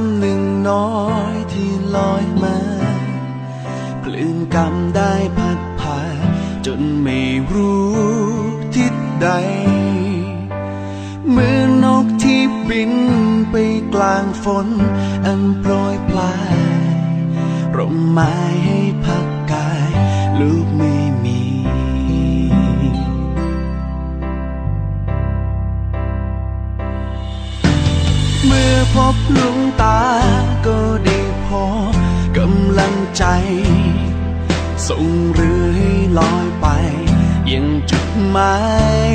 ำหนึ่งน้อยที่ลอยมาคลื่นกำได้พัดพาจนไม่รู้ทิศใดเหมือนนกที่บินไปกลางฝน อันโปรยปลายร่มไม้ให้พั บลวงตาก็ได้พอกำลังใจ ส่งเรือให้ลอยไปยังจุดหมาย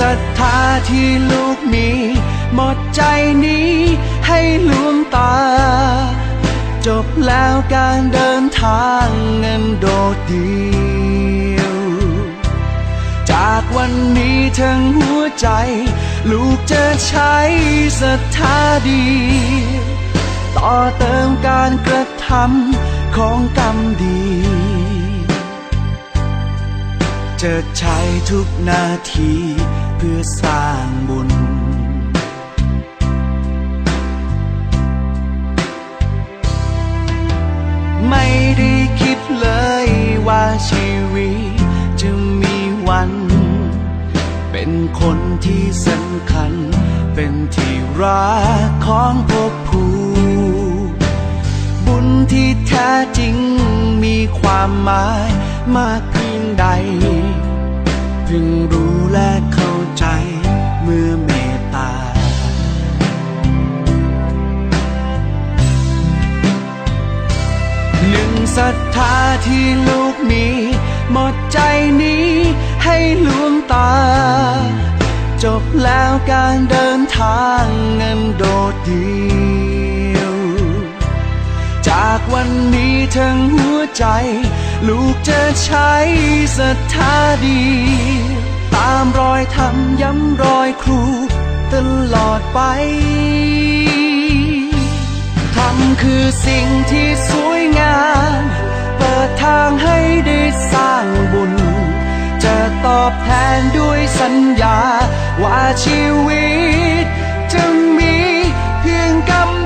ศรัทธาที่ลูกมี หมดใจนี้ให้หลวงตา จบแล้วการเดินทางเงินโดดเดียว จากวันนี้ทั้งหัวใจ ลูกจะใช้ศรัทธาดี ต่อเติมการกระทำของกรรมดี จะใช้ทุกนาที เพื่อสร้างบุญ ไม่ได้คิดเลยว่าชีวิตจะมีวัน เป็นคนที่สำคัญ เป็นที่รักของพวกผู้บุญที่แท้จริงมีความหมายมากเพียงใด เพิ่งรู้และเข้าใจเมื่อเมตตา หนึ่งศรัทธาที่ลูกมีหมดใจนี้ให้ลวงตา จบแล้วการเดินทางเงินโดดเดี ทั้งหัวใจ ลูกจะใช้ศรัทธาดี ตามรอยทำย้ำรอยครูตลอดไปทำคือสิ่งที่สวยงาม เปิดทางให้ได้สร้างบุญ จะตอบแทนด้วยสัญญาว่าชีวิตจะมีเพียงกร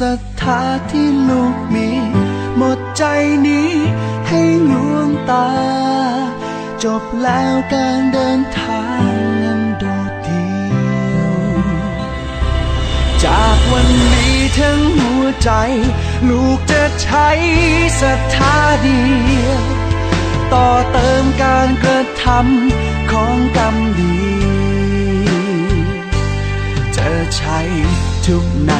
ศรัทธาที่ลูกมี หมดใจนี้ให้หลวงตา จบแล้วการเดินทางนั้นโดดเดียว จากวันนี้ทั้งหัวใจ ลูกจะใช้ศรัทธาเดียว ต่อเติมการกระทำของกรรมดี จะใช้ทุกนา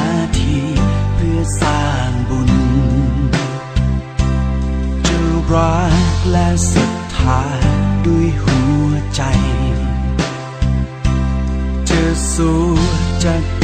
ศรัทธาด้วยหัวใจ จะสู้จะ